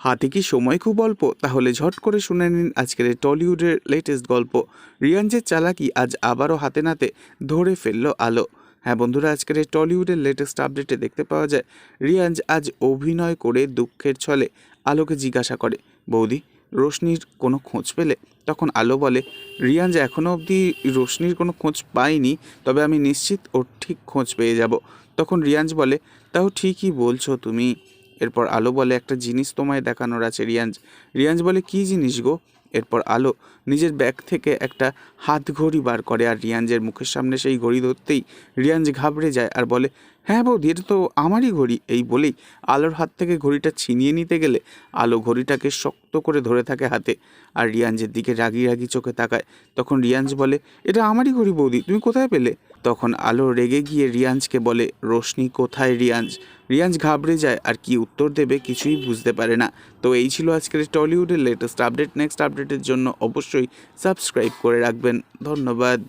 হাতে কি সময় খুব অল্প? তাহলে ঝট করে শুনে নিন আজকের টলিউডের লেটেস্ট গল্প। রিয়াঞ্জের চালাকি আজ আবারও হাতে নাতে ধরে ফেলল আলো। হ্যাঁ বন্ধুরা, আজকের টলিউডের লেটেস্ট আপডেটে দেখতে পাওয়া যায় রিয়াঞ্জ আজ অভিনয় করে দুঃখের ছলে আলোকে জিজ্ঞাসা করে, বৌদি, রোশনির কোনো খোঁজ পেলে? তখন আলো বলে রিয়াঞ্জ এখনও অবধি রোশনির কোনো খোঁজ পাইনি, তবে আমি নিশ্চিত ওর ঠিক খোঁজ পেয়ে যাব। তখন রিয়াঞ্জ বলে, তাও ঠিকই বলছো তুমি। এরপর আলো বলে একটা জিনিস তোমায় দেখানোর আছে, রিয়াঞ্জ। রিয়াঞ্জ বলে, কী জিনিস গো? এরপর আলো নিজের ব্যাগ থেকে একটা হাত ঘড়ি বার করে আর রিয়াঞ্জের মুখের সামনে সেই ঘড়ি ধরতেই রিয়াঞ্জ ঘাবড়ে যায় আর বলে হ্যাঁ বৌদি, এটা তো আমারই ঘড়ি। এই বলেই আলোর হাত থেকে ঘড়িটা ছিনিয়ে নিতে গেলে আলো ঘড়িটাকে শক্ত করে ধরে থাকে হাতে আর রিয়াঞ্জের দিকে রাগি রাগি চোখে তাকায়। তখন রিয়াঞ্জ বলে, এটা আমারই ঘড়ি বৌদি, তুমি কোথায় পেলে? তখন আলো রেগে গিয়ে রিয়াঞ্জকে বলে, রোশনি, কোথায় রিয়াঞ্জ? রিয়াঞ্জ ঘাবড়ে যায় আর কি উত্তর দেবে কিছুই বুঝতে পারে না। তো এই ছিল আজকের টলিউডের লেটেস্ট আপডেট নেক্সট আপডেটের জন্য অবশ্যই সাবস্ক্রাইব করে রাখবেন। ধন্যবাদ।